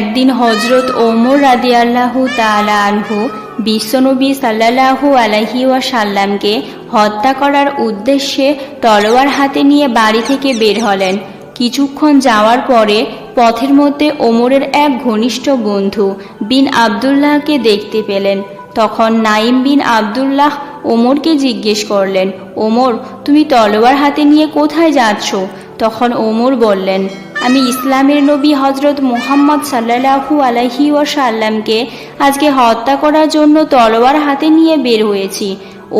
একদিন হজরত ওমর রাদিয়াল্লাহু তাআলা আনহু বিশ্বনবী সাল্লাল্লাহু আলাইহি ওয়াসাল্লামকে হত্যা করার উদ্দেশ্যে তলোয়ার হাতে নিয়ে বাড়ি থেকে বের হলেন। কিছুক্ষণ যাওয়ার পরে পথের মধ্যে ওমরের এক ঘনিষ্ঠ বন্ধু বিন আবদুল্লাহকে দেখতে পেলেন। তখন নাইম বিন আবদুল্লাহ ওমরকে জিজ্ঞেস করলেন, ওমর, তুমি তলোয়ার হাতে নিয়ে কোথায় যাচ্ছ? তখন ওমর বললেন আমি ইসলামের নবী হজরত মুহাম্মদ সাল্লাহু আলাইহি ওয়াসাল্লামকে আজকে হত্যা করার জন্য তলোয়ার হাতে নিয়ে বের হয়েছি।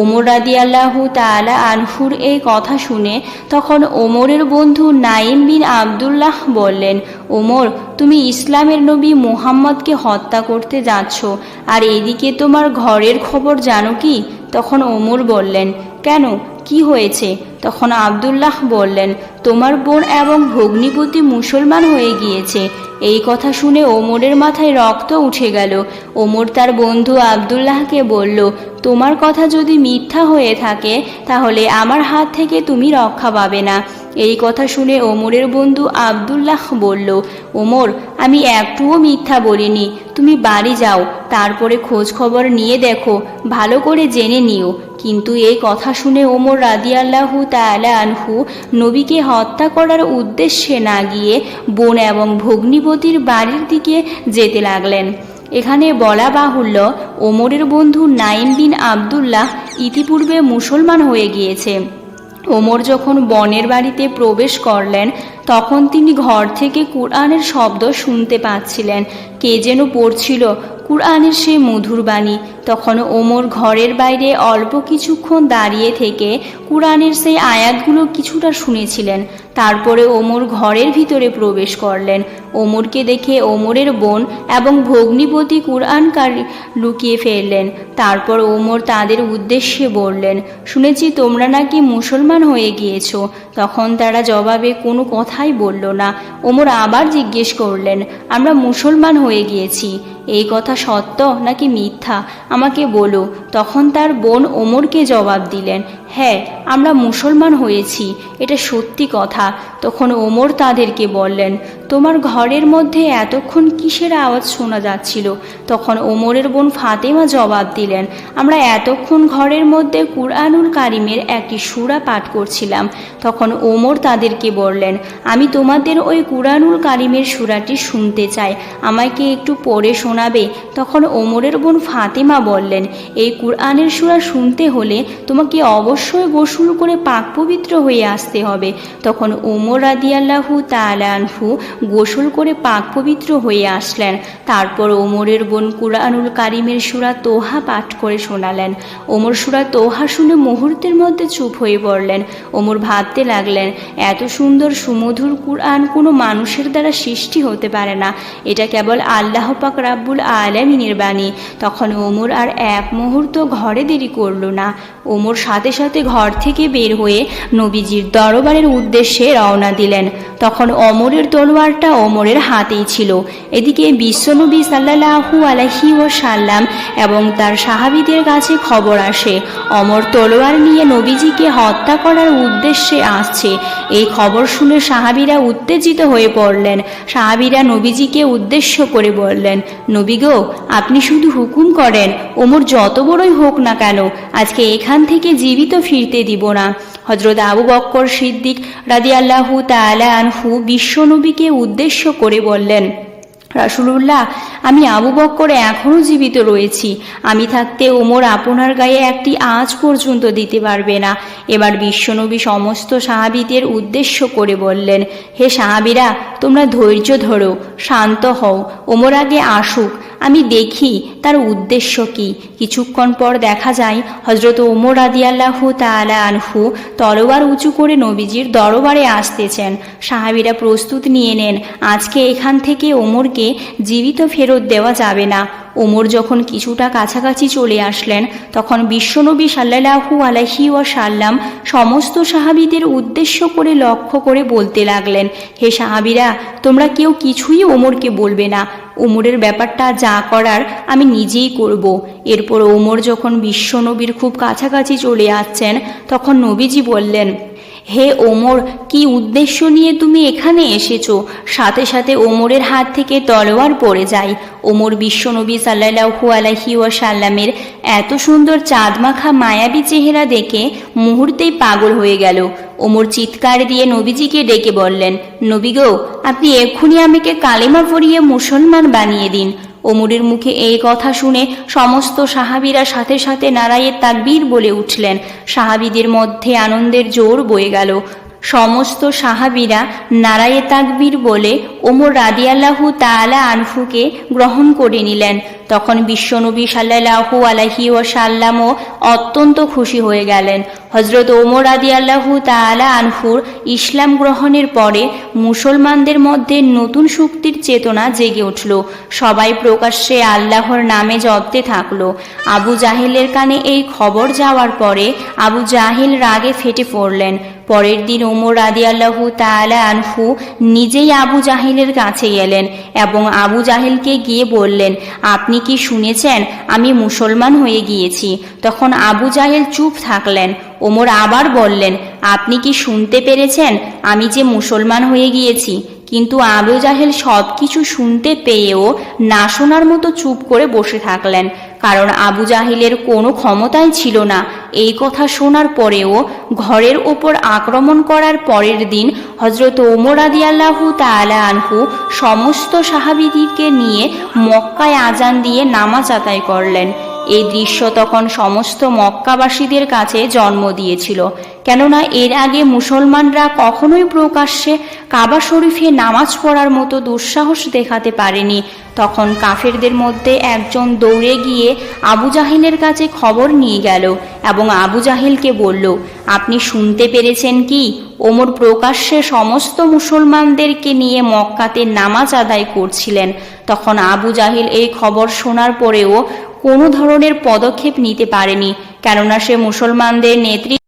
ওমর রাদিয়াল্লাহু তাআলা আনহুর এই কথা শুনে তখন ওমরের বন্ধু নাইম বিন আবদুল্লাহ বললেন, ওমর, তুমি ইসলামের নবী মুহাম্মদকে হত্যা করতে যাচ্ছ, আর এদিকে তোমার ঘরের খবর জানো কি? তখন ওমর বললেন, কেন? কি হয়েছে? তখন আবদুল্লাহ বললেন, তোমার বোন এবং ভগ্নিপতি মুসলমান হয়ে গিয়েছে। এই কথা শুনে ওমরের মাথায় রক্ত উঠে গেল। ওমর তার বন্ধু আবদুল্লাহকে বলল, তোমার কথা যদি মিথ্যা হয়ে থাকে, তাহলে আমার হাত থেকে তুমি রক্ষা পাবে না। এই কথা শুনে ওমরের বন্ধু আবদুল্লাহ বলল, ওমর, আমি একটুও মিথ্যা বলিনি। তুমি বাড়ি যাও, তারপরে খোঁজ খবর নিয়ে দেখো, ভালো করে জেনে নিও। কিন্তু এই কথা শুনে ওমর রাদিয়াল্লাহু তাআলা আনহু নবীকে হত্যা করার উদ্দেশ্যে না গিয়ে বোন এবং ভগ্নিপতির বাড়ির দিকে যেতে লাগলেন। এখানে বলা বাহুল্য, ওমরের বন্ধু নাইম বিন আবদুল্লাহ ইতিপূর্বে মুসলমান হয়ে গিয়েছে। ওমর যখন বনের বাড়িতে প্রবেশ করলেন, তখন তিনি ঘর থেকে কুরআনের শব্দ শুনতে পাচ্ছিলেন। কে যেন পড়ছিল, কুরআনের সেই মধুর বাণী। তখন ওমর ঘরের বাইরে অল্প কিছুক্ষণ দাঁড়িয়ে থেকে কুরআনের সেই আয়াতগুলো কিছুটা শুনেছিলেন। তারপরে ওমর ঘরের ভিতরে প্রবেশ করলেন। ওমরকে দেখে ওমরের বোন এবং ভগ্নিপতি কুরআনকার লুকিয়ে ফেললেন। তারপর ওমর তাদের উদ্দেশ্যে বললেন, শুনেছি তোমরা নাকি মুসলমান হয়ে গিয়েছ। তখন তারা জবাবে কোনো কথাই বলল না। ওমর আবার জিজ্ঞেস করলেন, আমরা মুসলমান হয়ে গিয়েছি। এই কথা সত্য নাকি মিথ্যা? আমাকে বলো। তখন তার বোন ওমরকে জবাব দিলেন হ্যাঁ আমরা মুসলমান হয়েছি, এটা সত্যি কথা। তখন ওমর তাদেরকে বললেন, তোমার ঘরের মধ্যে এতক্ষণ কিসের আওয়াজ শোনা যাচ্ছিল? তখন ওমরের বোন ফাতেমা জবাব দিলেন, আমরা এতক্ষণ ঘরের মধ্যে কুরআনুল কারিমের একটি সুরা পাঠ করছিলাম। তখন ওমর তাদেরকে বললেন, আমি তোমাদের ওই কুরআনুল কারিমের সুরাটি শুনতে চাই। আমাকে একটু পড়ে শোনাবে। তখন ওমরের বোন ফাতেমা বললেন, এই কুরআনের সুরা শুনতে হলে তোমাকে অবশ্যই গোসল করে পাক পবিত্র হয়ে আসতে হবে। তখন ওমর রাদিয়াল্লাহু তালানহু গোসল করে পাক পবিত্র হয়ে আসলেন। তারপর ওমরের বোন কুরআনুল কারিমের সুরা তোহা পাঠ করে শোনালেন। ওমর সুরা তোহা শুনে মুহূর্তের মধ্যে চুপ হয়ে পড়লেন। ওমর ভাবতে লাগলেন, এত সুন্দর সুমধুর কুরআন কোনো মানুষের দ্বারা সৃষ্টি হতে পারে না। এটা কেবল আল্লাহ পাক রাব্বুল আলামিনের বাণী। তখন ওমর আর এক মুহূর্ত ঘরে দেরি করল না। ওমর সাথে সাথে ঘর থেকে বের হয়ে নবীজির দরবারের উদ্দেশ্যে রওনা দিলেন। তখন অমরের তলোয়ারটা অমরের হাতেই ছিল। এদিকে বিশ্বনবী সাল্লাহু আলহি ও সাল্লাম এবং তার সাহাবিদের কাছে খবর আসে অমর তলোয়ার নিয়ে নবীজিকে হত্যা করার উদ্দেশ্যে আসছে। এই খবর শুনে সাহাবিরা উত্তেজিত হয়ে পড়লেন। সাহাবিরা নবীজিকে উদ্দেশ্য করে বললেন নবী গো, আপনি শুধু হুকুম করেন, ওমর যত বড়ই হোক না কেন, আজকে এখান থেকে জীবিত ফিরতে দিব না। হজরত আবু বক্কর সিদ্দিক রাদিয়াল্লাহু তালা আনহু বিশ্বনবীকে উদ্দেশ্য করে বললেন রাসুলুল্লাহ, আমি আবু বক্কর এখনও জীবিত রয়েছি। আমি থাকতে ওমর আপনার গায়ে একটি আজ পর্যন্ত দিতে পারবে না। এবার বিশ্বনবী সমস্ত সাহাবিদের উদ্দেশ্য করে বললেন, হে সাহাবিরা, তোমরা ধৈর্য ধরো, শান্ত হও। ওমর আগে আসুক আমি দেখি তার উদ্দেশ্য কি। কিছুক্ষণ পর দেখা যায় হজরত ওমর আদিয়াল্লাহু তালা আনহু তলোয়ার উঁচু করে নবীজির দরবারে আসতেছেন। সাহাবিরা প্রস্তুত নিয়ে নেন, আজকে এখান থেকে ওমরকে জীবিত ফেরত দেওয়া যাবে না। ওমর যখন কিছুটা কাছাকাছি চলে আসলেন, তখন বিশ্বনবী সাল্লাহু আলহি সাল্লাম সমস্ত সাহাবিদের উদ্দেশ্য করে লক্ষ্য করে বলতে লাগলেন, হে সাহাবিরা, তোমরা কেউ কিছুই ওমরকে বলবে না ওমরের ব্যাপারটা যা করার আমি নিজেই করব। এরপর ওমর যখন বিশ্বনবীর খুব কাছাকাছি চলে আসছেন, তখন নবীজি বললেন হে ওমর, কি উদ্দেশ্য নিয়ে তুমি এখানে এসেছ? সাথে সাথে ওমরের হাত থেকে তলোয়ার পড়ে যায়। ওমর বিশ্বনবী সাল্লাহু আলহি ওয়াসাল্লামের এত সুন্দর চাঁদমাখা মায়াবী চেহারা দেখে মুহূর্তেই পাগল হয়ে গেল। ওমর চিৎকার দিয়ে নবীজিকে ডেকে বললেন, নবী গো, আপনি এক্ষুনি আমাকে কালেমা পড়িয়ে মুসলমান বানিয়ে দিন। ওমরের মুখে এই কথা শুনে সমস্ত সাহাবিরা সাথে সাথে নারায়ের তাকবীর বলে উঠলেন। সাহাবিদের মধ্যে আনন্দের জোর বয়ে গেল। সমস্ত সাহাবিরা নারায়ে তাকবীর বলে ওমর রাদিয়াল্লাহু তাআলা আনফুকে গ্রহণ করে নিলেন। তখন বিশ্বনবী সাল্লাল্লাহু আলাইহি ওয়াসাল্লামও অত্যন্ত খুশি হয়ে গেলেন। হজরত ওমর রাদিয়াল্লাহু তাআলা আনফুর ইসলাম গ্রহণের পরে মুসলমানদের মধ্যে নতুন শক্তির চেতনা জেগে উঠল। সবাই প্রকাশ্যে আল্লাহর নামে জপতে থাকল। আবু জাহেলের কানে এই খবর যাওয়ার পরে আবু জাহিল রাগে ফেটে পড়লেন। পরের দিন ওমর রাদি আল্লাহু তাআলা আনহু নিজেই আবু জাহিলের কাছে গেলেন এবং আবু জাহিলকে গিয়ে বললেন, আপনি কি শুনেছেন? আমি মুসলমান হয়ে গিয়েছি। তখন আবু জাহেল চুপ থাকলেন। ওমর আবার বললেন, আপনি কি শুনতে পেরেছেন? আমি যে মুসলমান হয়ে গিয়েছি। কিন্তু আবু জাহেল সব কিছু শুনতে পেয়েও না শোনার মতো চুপ করে বসে থাকলেন। কারণ আবু জাহিলের কোনো ক্ষমতাই ছিল না। এই কথা শোনার পরেও ঘরের ওপর আক্রমণ করার পরের দিন হজরত ওমর আদি আল্লাহু তালা আনহু সমস্ত সাহাবিদিকে নিয়ে মক্কায় আজান দিয়ে নামাজ আদায় করলেন। এই দৃশ্য তখন সমস্ত মক্কাবাসীদের কাছে জন্ম দিয়েছিল। কেননা এর আগে মুসলমানরা কখনোই প্রকাশ্যে কাবা শরীফে নামাজ পড়ার মতো দুঃসাহস দেখাতে পারেনি। তখন কাফেরদের মধ্যে একজন দৌড়ে গিয়ে আবু জাহিলের কাছে খবর নিয়ে গেল এবং আবু জাহিলকে বলল, আপনি শুনতে পেরেছেন কি? ওমর প্রকাশ্যে সমস্ত মুসলমানদেরকে নিয়ে মক্কাতে নামাজ আদায় করছিলেন। তখন আবু জাহিল এই খবর শোনার পরেও কোনো ধরনের পদক্ষেপ নিতে পারেনি, কেননা সে মুসলমানদের নেতৃত্ব